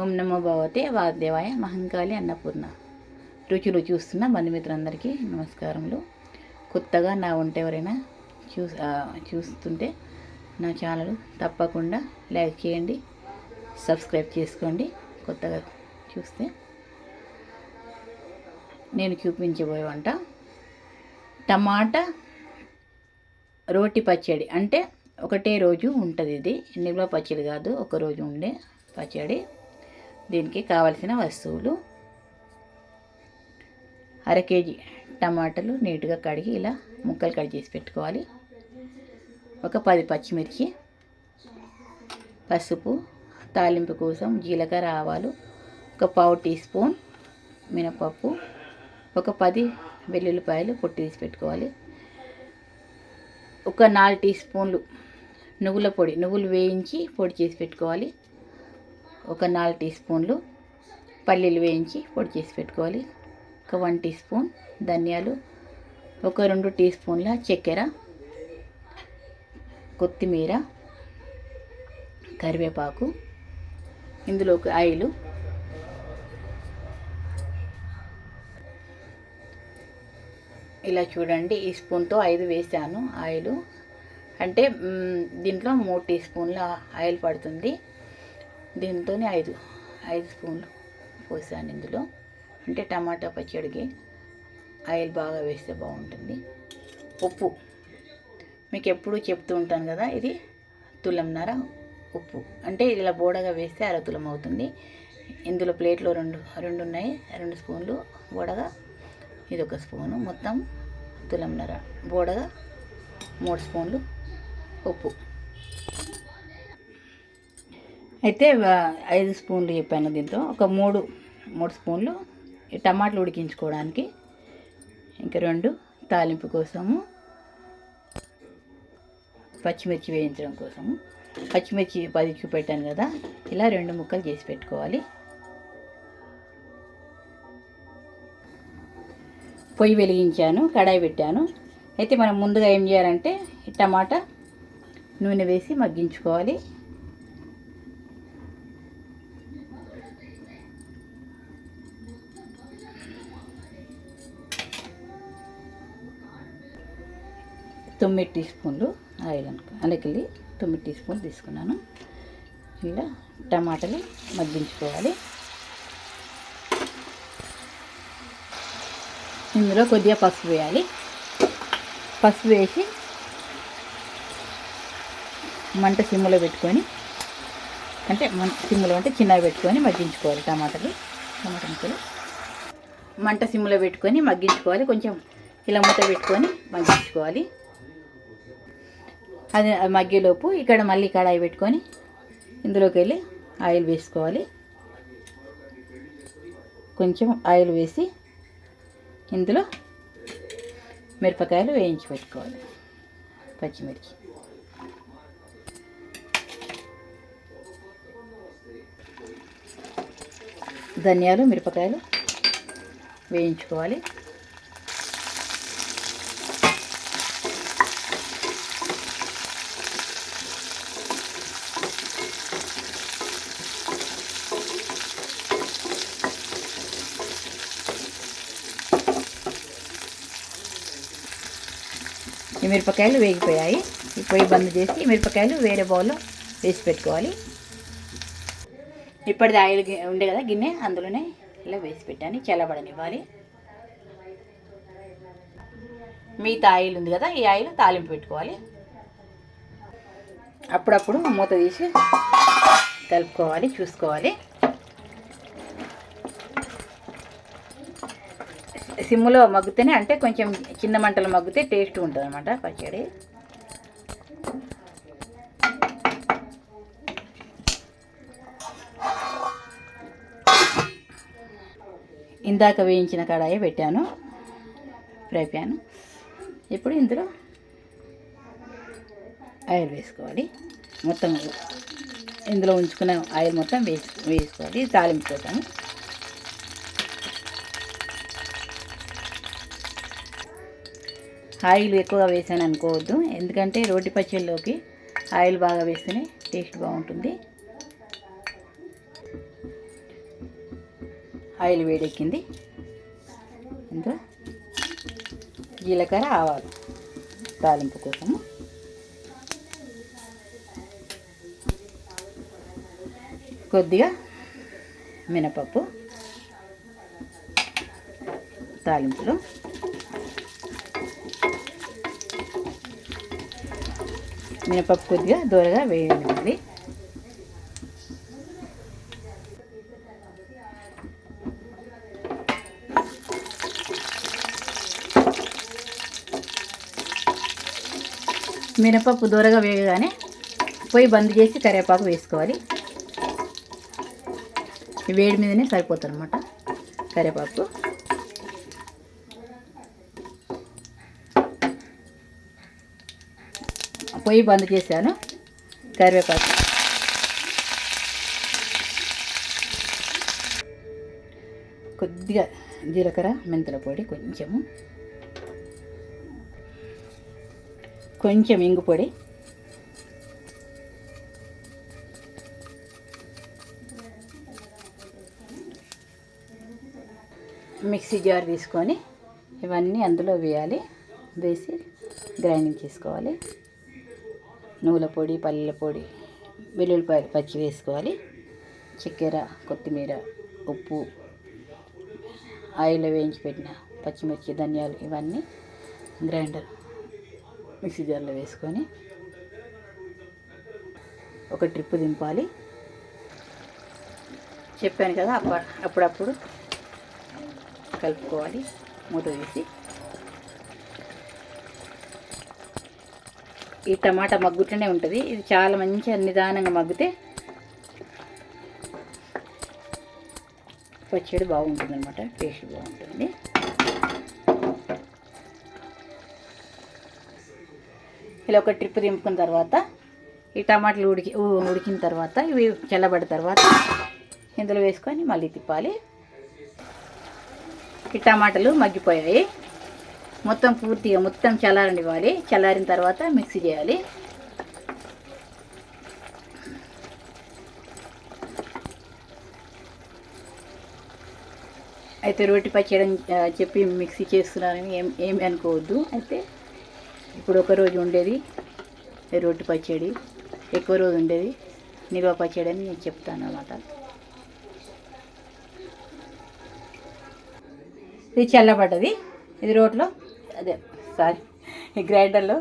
ఓం నమో భగవతే వాదేవాయ మహంకాళి అన్నపూర్ణ. రుచులు చూస్తున్న బంధుమిత్రులందరికీ నమస్కారములు. కొత్తగా నా వంట ఎవరైనా చూ చూస్తుంటే నా ఛానల్ తప్పకుండా లైక్ చేయండి సబ్స్క్రైబ్ చేసుకోండి. కొత్తగా చూస్తే నేను చూపించబోయే వంట టమాటా రోటి పచ్చడి. అంటే ఒకటే రోజు ఉంటుంది ఇది. నిల్వ పచ్చడి కాదు ఒక రోజు ఉండే పచ్చడి. దీనికి కావలసిన వస్తువులు. అర కేజీ టమాటాలు నీట్గా కడిగి ఇలా ముక్కలు కట్ చేసి పెట్టుకోవాలి. ఒక పది పచ్చిమిర్చి పసుపు తాలింపు కోసం జీలకర్ర ఆవాలు ఒక పావు టీ స్పూన్ మినపప్పు ఒక పది వెల్లుల్లిపాయలు పొట్టి తీసి పెట్టుకోవాలి. ఒక నాలుగు టీ స్పూన్లు నువ్వుల పొడి నువ్వులు వేయించి పొడి చేసి పెట్టుకోవాలి. ఒక నాలుగు టీ స్పూన్లు పల్లీలు వేయించి పొడి చేసి పెట్టుకోవాలి. ఒక వన్ టీ స్పూన్ ధనియాలు ఒక రెండు టీ స్పూన్ల చక్కెర కొత్తిమీర కరివేపాకు ఇందులో ఒక ఆయిలు ఇలా చూడండి ఈ స్పూన్తో ఐదు వేసాను ఆయిల్. అంటే దీంట్లో మూడు టీ స్పూన్ల ఆయిల్ పడుతుంది. దీంతో ఐదు ఐదు స్పూన్లు పోసాను ఇందులో. అంటే టమాటా పచ్చడికి ఆయిల్ బాగా వేస్తే బాగుంటుంది. ఉప్పు. మీకు ఎప్పుడూ చెప్తూ ఉంటాను కదా ఇది తులంన్నర ఉప్పు. అంటే ఇలా బోడగా వేస్తే అర తులం అవుతుంది. ఇందులో ప్లేట్లో రెండు రెండు ఉన్నాయి రెండు స్పూన్లు బోడగా ఇది ఒక స్పూను మొత్తం తులంన్నర బోడగా మూడు స్పూన్లు ఉప్పు. అయితే ఐదు స్పూన్లు చెప్పాను దీంతో. ఒక మూడు మూడు స్పూన్లు ఈ టమాటాలు ఉడికించుకోవడానికి. ఇంకా రెండు తాలింపు కోసము పచ్చిమిర్చి వేయించడం కోసము. పచ్చిమిర్చి పది చూపెట్టాను కదా ఇలా రెండు ముక్కలు చేసి పెట్టుకోవాలి. పొయ్యి వెలిగించాను కడాయి పెట్టాను. అయితే మనం ముందుగా ఏం చేయాలంటే టమాటా నూనె వేసి మగ్గించుకోవాలి. తొమ్మిది టీ స్పూన్లు ఆయిల్ అనుకో అందుకెళ్ళి తొమ్మిది టీ స్పూన్లు తీసుకున్నాను. ఇలా టమాటాలు మగ్గించుకోవాలి. ఇందులో కొద్దిగా పసుపు వేయాలి. పసుపు వేసి మంట సిమ్లో పెట్టుకొని అంటే మన సిమ్లో అంటే చిన్నగా పెట్టుకొని మగ్గించుకోవాలి టమాటాలు టమాటా ముక్కలు. మంట సిమ్లో పెట్టుకొని మగ్గించుకోవాలి. కొంచెం ఇలా మూత పెట్టుకొని మగ్గించుకోవాలి. అది మగ్గేలోపు ఇక్కడ మళ్ళీ కడాయి పెట్టుకొని ఇందులోకి వెళ్ళి ఆయిల్ వేసుకోవాలి. కొంచెం ఆయిల్ వేసి ఇందులో మిరపకాయలు వేయించి పెట్టుకోవాలి. పచ్చిమిర్చి. ధనియాలు మిరపకాయలు వేయించుకోవాలి. ఈ మిరపకాయలు వేగిపోయాయి. ఈ పొయ్యి బంద్ చేసి మిరపకాయలు వేరే బౌల్లో వేసి పెట్టుకోవాలి. ఇప్పటిది ఆయిల్ గి- ఉండే కదా గిన్నె అందులోనే ఇలా వేసి పెట్టాను చల్లబడనివ్వాలి. మిగతా ఆయిల్ ఉంది కదా ఈ ఆయిల్ తాలింపు పెట్టుకోవాలి. అప్పుడప్పుడు మూత తీసి కలుపుకోవాలి చూసుకోవాలి. సిమ్లో మగ్గుతేనే అంటే కొంచెం చిన్న మంటలు మగ్గితే టేస్ట్ ఉంటుంది అనమాట పచ్చడి. ఇందాక వేయించిన కడాయి పెట్టాను ఫ్రై ప్యాన్. ఇప్పుడు ఇందులో ఆయిల్ వేసుకోవాలి. మొత్తం ఇందులో ఉంచుకున్న ఆయిల్ మొత్తం వేసి వేసుకోవాలి. తాలింపు కోసం. ఆయిల్ ఎక్కువగా వేసాను అనుకోవద్దు. ఎందుకంటే రోటి పచ్చళ్ళలోకి ఆయిల్ బాగా వేస్తేనే టేస్ట్ బాగుంటుంది. ఆయిల్ వేడెక్కింది. ఇందులో జీలకర్ర ఆవాలు తాలింపు కోసము కొద్దిగా మినపప్పు తాలింపులో. మినపప్పు కొద్దిగా దూరగా వేయాలి మినపప్పు దూరగా వేయగానే పొయ్యి బంద్ చేసి కరివేపాకు వేసుకోవాలి. వేడి మీదనే సరిపోతుంది అనమాట కరివేపాకు. పొయ్యి బంద్ చేశాను. కరివేపాకు. కొద్దిగా జీలకర్ర మెంతుల పొడి కొంచెము. కొంచెం ఇంగు పొడి. మిక్సీ జార్ తీసుకొని ఇవన్నీ అందులో వేయాలి. వేసి గ్రైండింగ్ చేసుకోవాలి. నువ్వుల పొడి పల్లీల పొడి వెల్లుల్లిపాయలు పచ్చి వేసుకోవాలి. చక్కెర కొత్తిమీర ఉప్పు ఆయిల్లో వేయించి పెట్టిన పచ్చిమిర్చి ధనియాలు ఇవన్నీ గ్రైండర్ మిక్సీ జార్లో వేసుకొని ఒక ట్రిప్ దింపాలి. చెప్పాను కదా అప్ప అప్పుడప్పుడు కలుపుకోవాలి మూత వేసి. ఈ టమాటా మగ్గుతూనే ఉంటుంది. ఇది చాలా మంచిగా నిదానంగా మగ్గితే పచ్చడి బాగుంటుంది అనమాట టేస్ట్ బాగుంటుంది. ఇలా ఒక ట్రిప్ దింపుకున్న తర్వాత ఈ టమాటాలు ఉడికి ఉడికిన తర్వాత ఇవి చల్లబడిన తర్వాత ఇందులో వేసుకొని మళ్ళీ తిప్పాలి. ఈ టమాటాలు మగ్గిపోయాయి. మొత్తం పూర్తిగా మొత్తం చల్లారనివ్వాలి చల్లారిన తర్వాత మిక్సీ చేయాలి. అయితే రోటి పచ్చడి చెప్పి మిక్సీ చేస్తున్నానని ఏం ఏమి అనుకోవద్దు. అయితే ఇప్పుడు ఒక రోజు ఉండేది రోటి పచ్చడి ఎక్కువ రోజు ఉండేది నిల్వ పచ్చడి అని నేను చెప్తాను అన్నమాట. ఇది చల్లబడ్డది. ఇది రోట్లో అదే సారీ. ఈ గ్రైండర్లో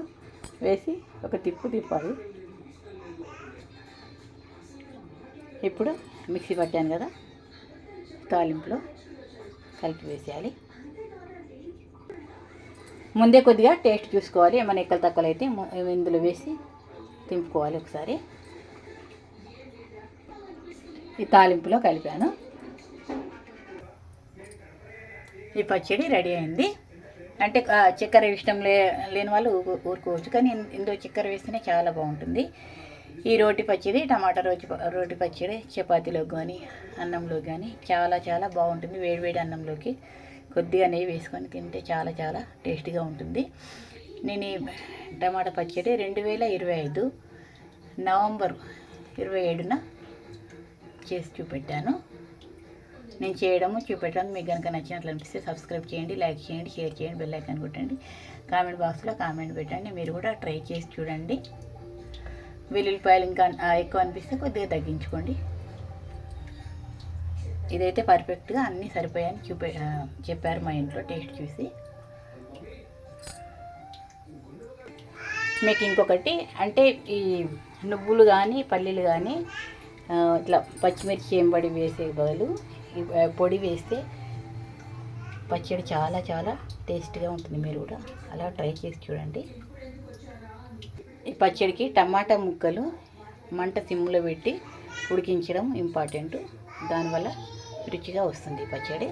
వేసి ఒక తిప్పు తిప్పాలి. ఇప్పుడు మిక్సీ పట్టాను కదా తాలింపులో కలిపి వేసేయాలి. ముందే కొద్దిగా టేస్ట్ చూసుకోవాలి ఏమైనా ఎక్కలు తక్కువలు అయితే ఇందులో వేసి తింపుకోవాలి ఒకసారి. ఈ తాలింపులో కలిపాను. ఈ పచ్చడి రెడీ అయింది. అంటే చక్కెర ఇష్టం లే లేని వాళ్ళు ఊరుకోవచ్చు. కానీ ఇందులో చక్కెర వేస్తేనే చాలా బాగుంటుంది. ఈ రోటి పచ్చడి టమాటా రోటి రోటి పచ్చడి చపాతీలోకి కానీ అన్నంలో కానీ చాలా చాలా బాగుంటుంది. వేడివేడి అన్నంలోకి కొద్దిగా నెయ్యి వేసుకొని తింటే చాలా చాలా టేస్టీగా ఉంటుంది. నేను ఈ టమాటా పచ్చడి రెండు వేల ఇరవై ఐదు నవంబర్ ఇరవై ఏడున చేసి చూపెట్టాను. నేను చేయడము చూపెట్టడం మీకు కనుక నచ్చినట్లు అనిపిస్తే సబ్స్క్రైబ్ చేయండి లైక్ చేయండి షేర్ చేయండి బెల్ ఐకాన్ కొట్టండి. కామెంట్ బాక్స్లో కామెంట్ పెట్టండి. మీరు కూడా ట్రై చేసి చూడండి. వెల్లుల్లిపాయలు ఇంకా ఎక్కువ అనిపిస్తే కొద్దిగా తగ్గించుకోండి. ఇదైతే పర్ఫెక్ట్గా అన్నీ సరిపోయాయని చూపే చెప్పారు మా ఇంట్లో టేస్ట్ చూసి. మీకు ఇంకొకటి అంటే ఈ నువ్వులు కానీ పల్లీలు కానీ ఇట్లా పచ్చిమిర్చి ఏంబడి వేసే బదులు పొడి వేస్తే పచ్చడి చాలా చాలా టేస్ట్గా ఉంటుంది. మీరు కూడా అలా ట్రై చేసి చూడండి. ఈ పచ్చడికి టమాటా ముక్కలు మంట సిమ్లో పెట్టి ఉడికించడం ఇంపార్టెంట్. దానివల్ల రుచిగా వస్తుంది ఈ పచ్చడి.